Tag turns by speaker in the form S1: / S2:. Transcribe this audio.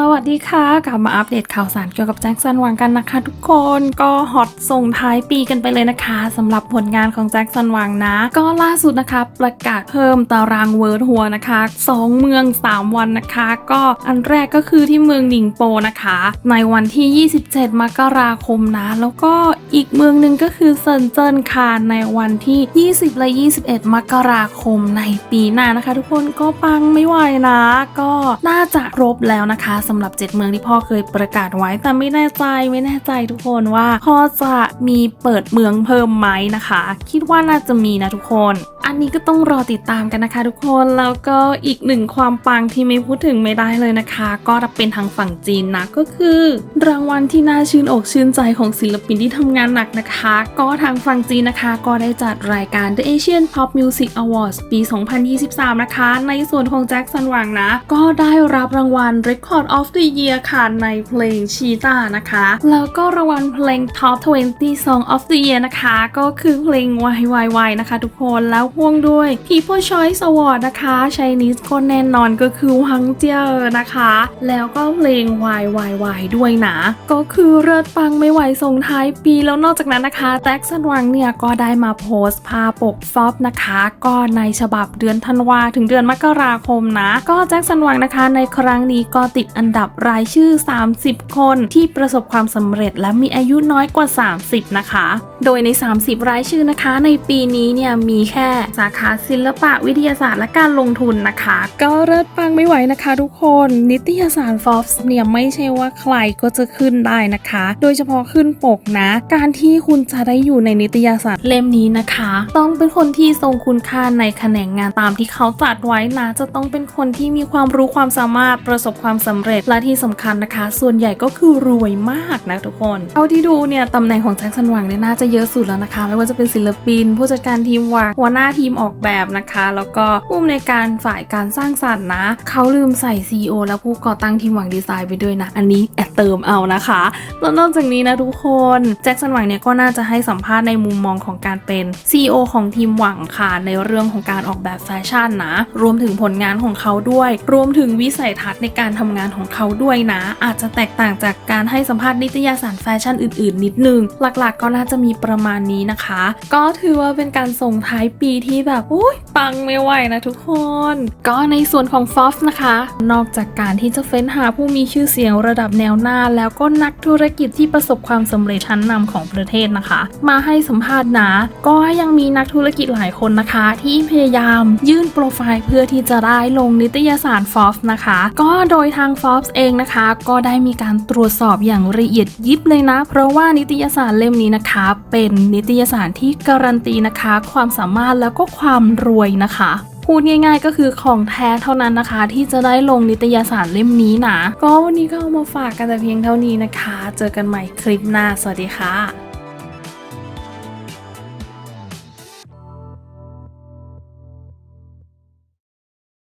S1: สวัสดีค่ะ กลับมาอัปเดตข่าวสารเกี่ยวกับแจ็คสันหวังกันนะคะ ทุกคนก็ฮอตส่งท้ายปีกันไปเลยนะคะสำหรับผลงานของแจ็คสันหวังนะ ก็ล่าสุดนะคะประกาศเพิ่มตารางเวิร์ดทัวร์นะคะ 2 เมือง 3 วันนะคะ ก็อันแรกก็คือที่เมืองหนิงโปนะคะ ในวันที่ 27 มกราคมนะ แล้วก็อีกเมืองหนึ่งก็คือเซินเจิ้นค่ะในวันที่ 20 และ 21 มกราคมในปีหน้านะคะ ทุกคนก็ปังไม่ไหวนะ ก็น่าจะครบแล้วนะคะสำหรับ 7 เมืองที่พ่อเคยประกาศไว้ แต่ไม่แน่ใจไม่แน่ใจทุกคนว่าพ่อจะมีเปิดเมืองเพิ่มไหมนะคะ คิดว่าน่าจะมีนะทุกคน อันนี้ก็ต้องรอติดตามกันนะคะทุกคนแล้วก็อีกหนึ่งความปังที่ไม่พูดถึงไม่ได้เลยนะคะ ก็เป็นทางฝั่งจีนนะก็คือ รางวัลที่น่าชื่นอกชื่นใจของศิลปินที่ทำงานหนักนะคะ ก็ทางฝั่งจีนนะคะก็ได้จัดรายการ The Asian Pop Music Awards ปี 2023 นะคะ ในส่วนของแจ็คสันหวังนะ ก็ได้รับรางวัล Record of the Year ค่ะในเพลง Cheetah นะคะ แล้วก็รางวัลเพลง Top 20 Song of the Year นะคะ ก็คือเพลง YYY นะคะทุกคนแล้วพ่วงด้วย People Choice Award นะคะ Chinese ก็แน่นอนก็คือหวังเจียนะคะ แล้วก็เพลง YYY ด้วยนะ ก็คือเลิศปังไม่ไหวส่งท้ายปีแล้วนอกจากนั้นนะคะแจ็คสันวังเนี่ยก็ได้มาโพสต์ภาพปกฟอบนะคะ ก็ในฉบับเดือนธันวาถึงเดือนมกราคมนะ ก็แจ็คสันวังนะคะ ในครั้งนี้ก็ติดอันดับรายชื่อ 30 คนที่ประสบความสำเร็จและมีอายุน้อยกว่า 30 นะคะ โดยใน 30 รายชื่อนะคะ ในปีนี้เนี่ยมีแค่สาขาศิลปะวิทยาศาสตร์และการลงทุนนะคะ ก็เลิศปังไม่ไหวนะคะทุกคน นิตยสาร Forbes เนี่ยไม่ใช่ว่าใครก็จะขึ้นได้นะคะ โดยเฉพาะขึ้นปกนะ การที่คุณจะได้อยู่ในนิตยสารเล่มนี้นะคะ ต้องเป็นคนที่ทรงคุณค่าในแขนงงานตามที่เขาจัดไว้นะ จะต้องเป็นคนที่มีความรู้ความสามารถประสบความสำเร็จและที่สำคัญนะคะ ส่วนใหญ่ก็คือรวยมากนะทุกคนเท่าที่ดูเนี่ยตำแหน่งของแจ็คสันหวังเนี่ยน่าจะเยอะสุดแล้วนะคะ ไม่ว่าจะเป็นศิลปิน ผู้จัดการทีมวางหัวหน้าทีมออกแบบนะคะ แล้วก็ผู้อำนวยการฝ่ายการสร้างสรรค์นะ เขาลืมใส่ CEO และผู้ก่อตั้งทีมหวังดีไซน์ไปด้วยนะ อันนี้แอบเติมเอานะคะแล้วนอกจากนี้นะทุกคนแจ็คสันหวังเนี่ยก็น่าจะให้สัมภาษณ์ในมุมมองของการเป็น CEO ของทีมหวังค่ะในเรื่องของการออกแบบแฟชั่นนะ รวมถึงผลงานของเขาด้วย รวมถึงวิสัยทัศน์ในการทำงานของเขาด้วยนะ อาจจะแตกต่างจากการให้สัมภาษณ์นิตยสารแฟชั่นอื่น ๆ นิดนึง หลักๆ ก็น่าจะมีประมาณนี้นะคะ ก็ถือว่าเป็นการส่งท้ายปีที่แบบอุ้ยปังไม่ไหวนะทุกคน ก็ในส่วนของ f o f นะคะ นอกจากการที่จะเฟ้นหาผู้มีชื่อเสียงระดับแนวหน้า แล้วก็นักธุรกิจที่ประสบความสำเร็จชั้นนำของประเทศนะคะ มาให้สัมภาษณ์นะก็ยังมีนักธุรกิจหลายคนนะคะ ที่พยายามยื่นโปรไฟล์เพื่อที่จะได้ลงนิตยสาร f o r b e นะคะ ก็โดยทาง f o r b e เองนะคะ ก็ได้มีการตรวจสอบอย่างละเอียดยิบเลยนะ เพราะว่านิตยสารเล่มนี้นะคะ เป็นนิตยสารที่การันตีนะคะ ความสามารถแล้วก็ความรวยนะคะ พูดง่ายๆก็คือของแท้เท่านั้นนะคะ ที่จะได้ลงนิตยสารเล่มนี้นะ ก็วันนี้ก็เอามาฝากกันแต่เพียงเท่านี้นะคะ เจอกันใหม่คลิปหน้า สวัสดีค่ะ